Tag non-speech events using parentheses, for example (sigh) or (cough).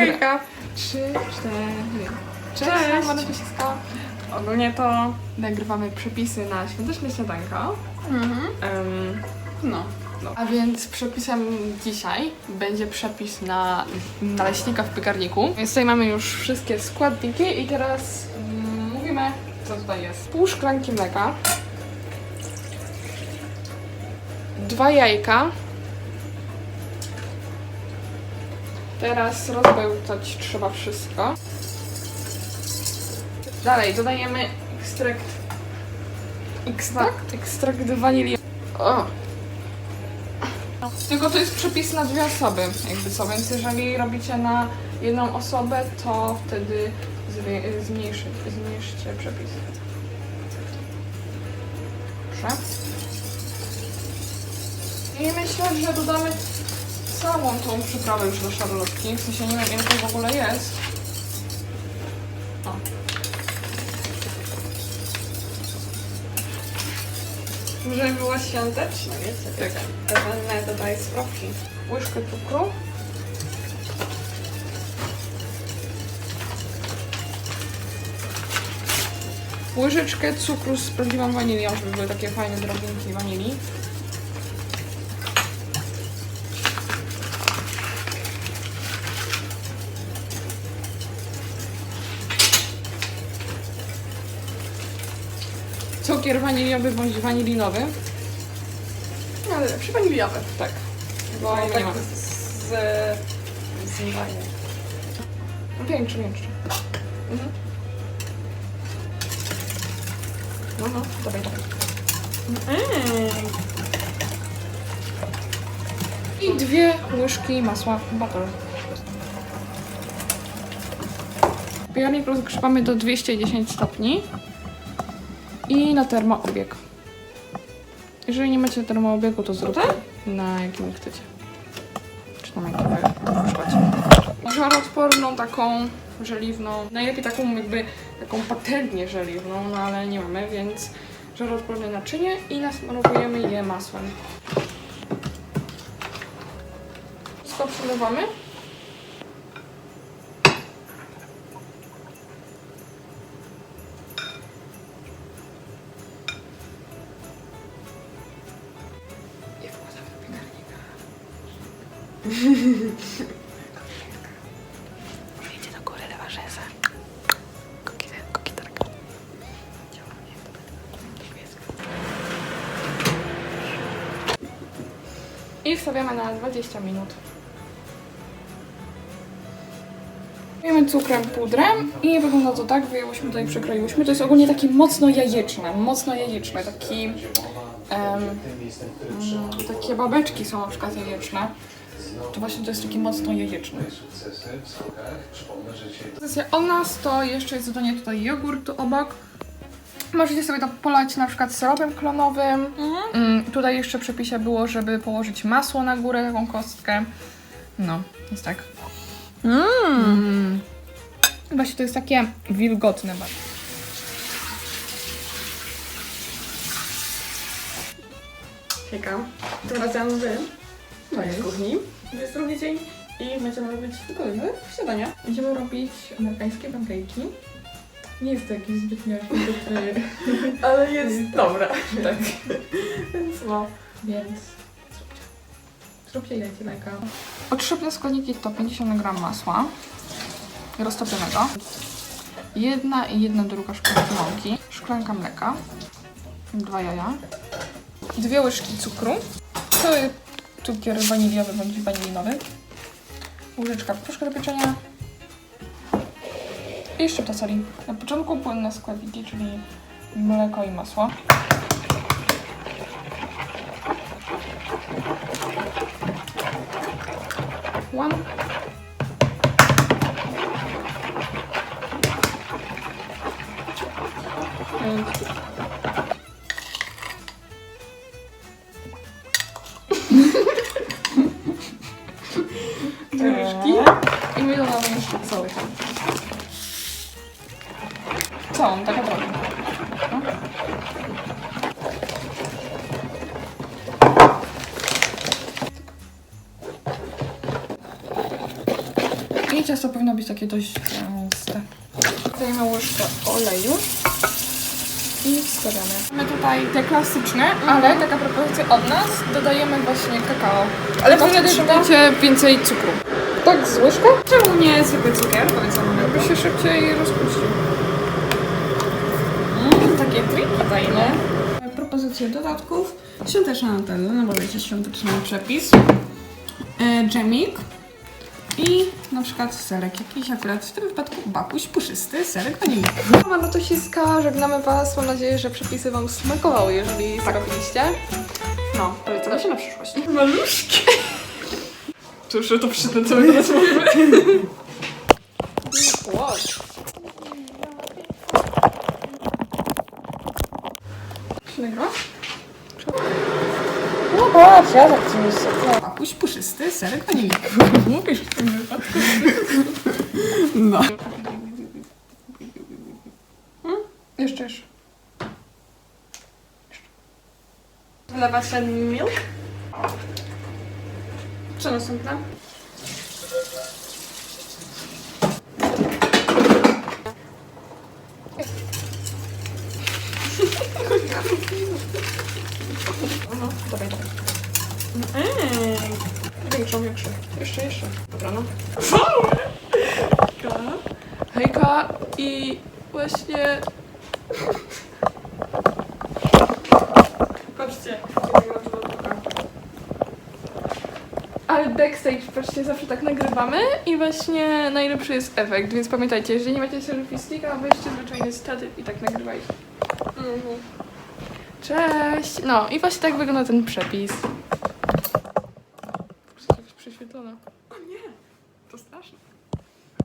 Hejka. Trzy, cztery. Cześć, Cześć. Marta Piesiska. Ogólnie to... Nagrywamy przepisy na świąteczne śniadanko. Mhm. Em, No. a więc przepisem dzisiaj będzie przepis na naleśnika w piekarniku. Więc tutaj mamy już wszystkie składniki i teraz mm, mówimy, co tutaj jest. Pół szklanki mleka. Dwa jajka. Teraz rozbełtać trzeba wszystko. Dalej dodajemy ekstrakt. Ekstrakt? Ekstrakt wanilii. O! Tylko to jest przepis na dwie osoby, jakby co, więc jeżeli robicie na jedną osobę, to wtedy zmniejszy, zmniejszcie przepis. Dobrze. I myślę, że dodamy całą tą przyprawę już do szarlotki. W sensie nie wiem ile to w ogóle jest. O. Żeby była świąteczna, wiecie? Tak. To wezmę tutaj skropki. Łyżkę cukru. Łyżeczkę cukru z prawdziwą wanilią, żeby były takie fajne drobinki wanilii. Cukier waniliowy bądź wanilinowy. Ale lepszy waniliowy. Tak. Bo nie tak ma. z... z zmywaniem. Większy, większy. Mhm. No, no, dawaj, dawaj. Mm. I dwie łyżki masła butter. Piekarnik rozgrzewamy do 210 stopni i na termoobieg. Jeżeli nie macie termoobiegu, to zróbcie na jakim chcecie. Czy tam jakim wy używacie. Żaroodporną, taką żeliwną, najlepiej taką jakby, taką patelnię żeliwną, no ale nie mamy, więc żaroodporne naczynie i nasmarowujemy je masłem. Wszystko przelewamy. Kokitarka. I wstawiamy na 20 minut. Wiemy cukrem, pudrem i wygląda to tak, wyjęłyśmy tutaj, przekroiłyśmy. To jest ogólnie taki mocno jajeczny, mocno jajeczny, taki... mm, takie babeczki są na przykład jajeczne. To właśnie to jest taki mocno jajeczny. Od nas to jeszcze jest dodanie tutaj jogurtu obok. Możecie sobie to polać na przykład syropem klonowym. Mm, tutaj jeszcze w przepisie było, żeby położyć masło na górę, taką kostkę. No, jest tak. Mm. Właśnie to jest takie wilgotne bardzo. Hejka. Tym razem wy. To jest Cześć. kuchni. Jest drugi dzień i będziemy robić gotowe śniadania. Będziemy robić amerykańskie pancake'i. Nie jest to jakiś zbytnio dobry, (laughs) Ale jest dobra. (laughs) tak. Więc no. Więc zróbcie. Zróbcie jajcie lajka. Potrzebne składniki to 50 g masła roztopionego, jedna i jedna druga szklanki mąki, szklanka mleka, dwa jaja, dwie łyżki cukru, cały cukier waniliowy bądź wanilinowy, łyżeczka proszku do pieczenia i szczypta soli. Na początku płynne składniki, czyli mleko i masło. My dodamy jeszcze cały tam. Całą, tak naprawdę. No. I ciasto powinno być takie dość gęste. Dajemy łyżkę oleju i wstawiamy. Mamy tutaj te klasyczne, ale taka propozycja od nas, dodajemy właśnie kakao. Ale wtedy dodacie więcej cukru. Tak, z łyżką? Czemu nie zwykły cukier? Powiedz nam By się szybciej rozpuścił. Mm, takie triki fajne. propozycje dodatków. Świąteczna Nutella, no bo wiecie, świąteczny przepis. E, dżemik. I na przykład serek jakiś, akurat w tym wypadku bakuś puszysty, serek waniliowy. Mama Natosiska, żegnamy Was. Mam nadzieję, że przepisy Wam smakowały, jeżeli zrobiliście. No, polecamy się na przyszłość. Maluszki. To przytnę całego raz mówimy. Wow. Czego? No patrz, ja tak coś sobie. Bakuś puszysty, serek waniliowy. Mówisz w tym wypadku. No. Jeszcze, jeszcze. Wlewać ten milk? Co następne? No, dawaj, dawaj. Eee. Większą, większą. Jeszcze, jeszcze. Dobra, no. Hejka i właśnie... Patrzcie. Ale backstage, patrzcie, zawsze tak nagrywamy i właśnie najlepszy jest efekt, więc pamiętajcie, jeżeli nie macie selfie sticka, weźcie zwyczajny statyw i tak nagrywajcie. Mhm. Cześć! No i właśnie tak wygląda ten przepis. Kurczę, jakaś prześwietlona. To straszne.